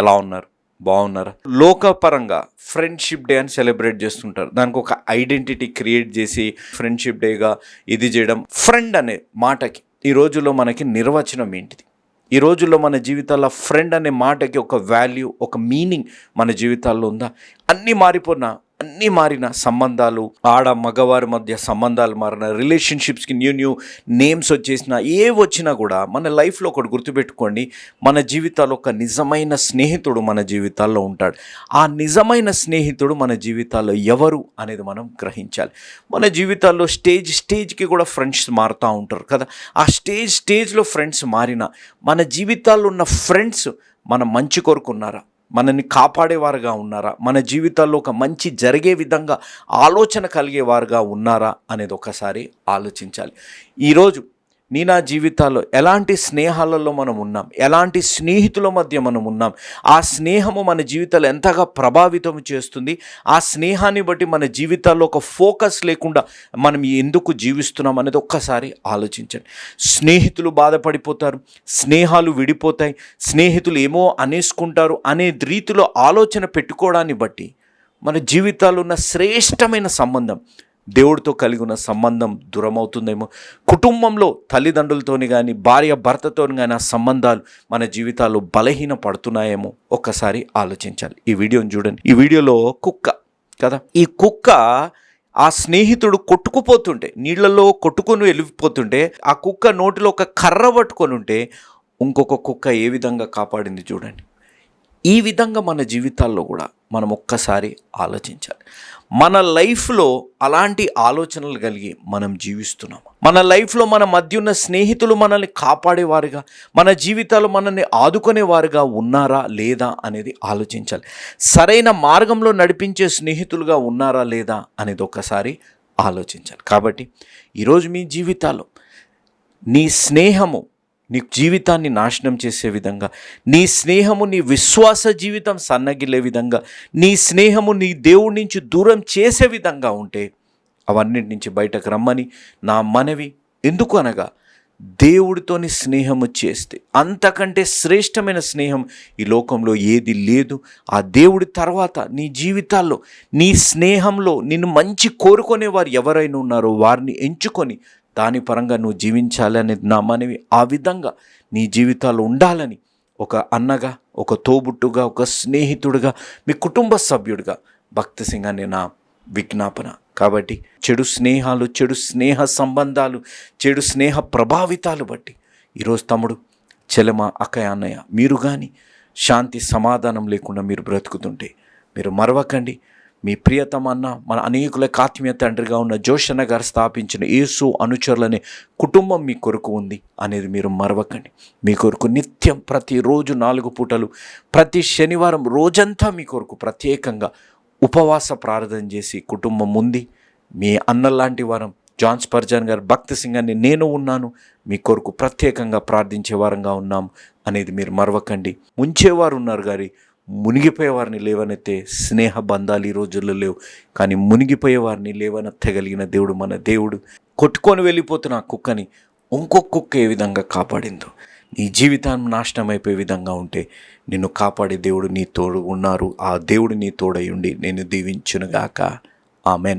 ఎలా ఉన్నారు? బాగున్నారా? లోకపరంగా ఫ్రెండ్షిప్ డే అని సెలబ్రేట్ చేస్తుంటారు. దానికి ఒక ఐడెంటిటీ క్రియేట్ చేసి ఫ్రెండ్షిప్ డేగా ఇది చేయడం ఫ్రెండ్ అనే మాటకి ఈ రోజుల్లో మనకి నిర్వచనం ఏంటిది? ఈ రోజుల్లో మన జీవితాల్లో ఫ్రెండ్ అనే మాటకి ఒక వాల్యూ ఒక మీనింగ్ మన జీవితాల్లో ఉందా? అన్నీ మారిపోయినా అన్నీ మారిన సంబంధాలు ఆడ మగవారి మధ్య సంబంధాలు మారిన రిలేషన్షిప్స్కి న్యూ న్యూ నేమ్స్ వచ్చేసిన ఏ వచ్చినా కూడా మన లైఫ్లో ఒకటి గుర్తుపెట్టుకోండి మన జీవితాల్లో ఒక నిజమైన స్నేహితుడు మన జీవితాల్లో ఉంటాడు. ఆ నిజమైన స్నేహితుడు మన జీవితాల్లో ఎవరు అనేది మనం గ్రహించాలి. మన జీవితాల్లో స్టేజ్ స్టేజ్కి కూడా ఫ్రెండ్స్ మారుతూ ఉంటారు కదా. ఆ స్టేజ్ స్టేజ్లో ఫ్రెండ్స్ మారిన మన జీవితాల్లో ఉన్న ఫ్రెండ్స్ మన మంచి కొరకు ఉన్నారా? మనల్ని కాపాడేవారుగా ఉన్నారా? మన జీవితాల్లో ఒక మంచి జరిగే విధంగా ఆలోచన కలిగేవారుగా ఉన్నారా? అనేది ఒకసారి ఆలోచించాలి. ఈరోజు నీ నా జీవితాల్లో ఎలాంటి స్నేహాలలో మనం ఉన్నాం? ఎలాంటి స్నేహితుల మధ్య మనం ఉన్నాం? ఆ స్నేహము మన జీవితాలు ఎంతగా ప్రభావితం చేస్తుంది? ఆ స్నేహాన్ని బట్టి మన జీవితాల్లో ఒక ఫోకస్ లేకుండా మనం ఎందుకు జీవిస్తున్నాం అనేది ఒక్కసారి ఆలోచించండి. స్నేహితులు బాధపడిపోతారు స్నేహాలు విడిపోతాయి స్నేహితులు ఏమో అనేసుకుంటారు అనే రీతిలో ఆలోచన పెట్టుకోవడాన్ని బట్టి మన జీవితాల్లో ఉన్న శ్రేష్టమైన సంబంధం దేవుడితో కలిగి ఉన్న సంబంధం దూరమవుతుందేమో. కుటుంబంలో తల్లిదండ్రులతోని కానీ భార్య భర్తతోని కానీ ఆ సంబంధాలు మన జీవితాలు బలహీన పడుతున్నాయేమో ఒక్కసారి ఆలోచించాలి. ఈ వీడియోని చూడండి. ఈ వీడియోలో కుక్క కదా? ఈ కుక్క ఆ స్నేహితుడు కొట్టుకుపోతుంటే నీళ్ళలో కొట్టుకొని వెళ్ళిపోతుంటే ఆ కుక్క నోటిలో ఒక కర్ర పట్టుకొని ఉంటే ఇంకొక కుక్క ఏ విధంగా కాపాడింది చూడండి. ఈ విధంగా మన జీవితాల్లో కూడా మనం ఒక్కసారి ఆలోచించాలి. మన లైఫ్లో అలాంటి ఆలోచనలు కలిగి మనం జీవిస్తున్నాం. మన లైఫ్లో మన మధ్య ఉన్న స్నేహితులు మనల్ని కాపాడేవారుగా మన జీవితాలు మనల్ని ఆదుకునేవారుగా ఉన్నారా లేదా అనేది ఆలోచించాలి. సరైన మార్గంలో నడిపించే స్నేహితులుగా ఉన్నారా లేదా అనేది ఒక్కసారి ఆలోచించాలి. కాబట్టి ఈరోజు మీ జీవితాలు నీ స్నేహము నీ జీవితాన్ని నాశనం చేసే విధంగా నీ స్నేహము నీ విశ్వాస జీవితం సన్నగిలే విధంగా నీ స్నేహము నీ దేవుడి నుంచి దూరం చేసే విధంగా ఉంటే అవన్నిటి నుంచి బయటకు రమ్మని నా మనవి. ఎందుకు అనగా దేవుడితోని స్నేహము చేస్తే అంతకంటే శ్రేష్టమైన స్నేహం ఈ లోకంలో ఏది లేదు. ఆ దేవుడి తర్వాత నీ జీవితాల్లో నీ స్నేహంలో నిన్ను మంచి కోరుకునే వారు ఎవరైనా ఉన్నారో వారిని ఎంచుకొని దాని పరంగా నువ్వు జీవించాలి అనేది నా మనవి. ఆ విధంగా నీ జీవితాలు ఉండాలని ఒక అన్నగా ఒక తోబుట్టుగా ఒక స్నేహితుడిగా మీ కుటుంబ సభ్యుడిగా భక్తి సింగ్ అనే నా విజ్ఞాపన. కాబట్టి చెడు స్నేహాలు చెడు స్నేహ సంబంధాలు చెడు స్నేహ ప్రభావితాలు బట్టి ఈరోజు తమ్ముడు చెలమ అక్కయ్య అన్నయ్య మీరు కానీ శాంతి సమాధానం లేకుండా మీరు బ్రతుకుతుంటే మీరు మరవకండి. మీ ప్రియతమన్న మన అనేకులకు ఆత్మీయ తండ్రిగా ఉన్న జోషన్న గారు స్థాపించిన యేసు అనుచరులనే కుటుంబం మీ కొరకు ఉంది అనేది మీరు మరవకండి. మీ కొరకు నిత్యం ప్రతిరోజు నాలుగు పూటలు ప్రతి శనివారం రోజంతా మీ కొరకు ప్రత్యేకంగా ఉపవాస ప్రార్థన చేసి కుటుంబం ఉంది. మీ అన్నలాంటి వారం జాన్ స్పర్జన్ గారు భక్తి సింగ్ అని నేను ఉన్నాను మీ కొరకు ప్రత్యేకంగా ప్రార్థించే వారంగా ఉన్నాం అనేది మీరు మరవకండి. ముంచేవారు ఉన్నారు గారి మునిగిపోయే వారిని లేవనెత్తే స్నేహ బంధాలు ఈ రోజుల్లో లేవు. కానీ మునిగిపోయే వారిని లేవనెత్తగలిగిన దేవుడు మన దేవుడు. కొట్టుకొని వెళ్ళిపోతున్న ఆ కుక్కని ఇంకో కుక్క ఏ విధంగా కాపాడిందో? నీ జీవితాన్ని నాశనం అయిపోయే విధంగా ఉంటే నిన్ను కాపాడే దేవుడు నీ తోడు ఉన్నారు. ఆ దేవుడు నీ తోడయుండి నేను దీవించునుగాక. ఆమెన్.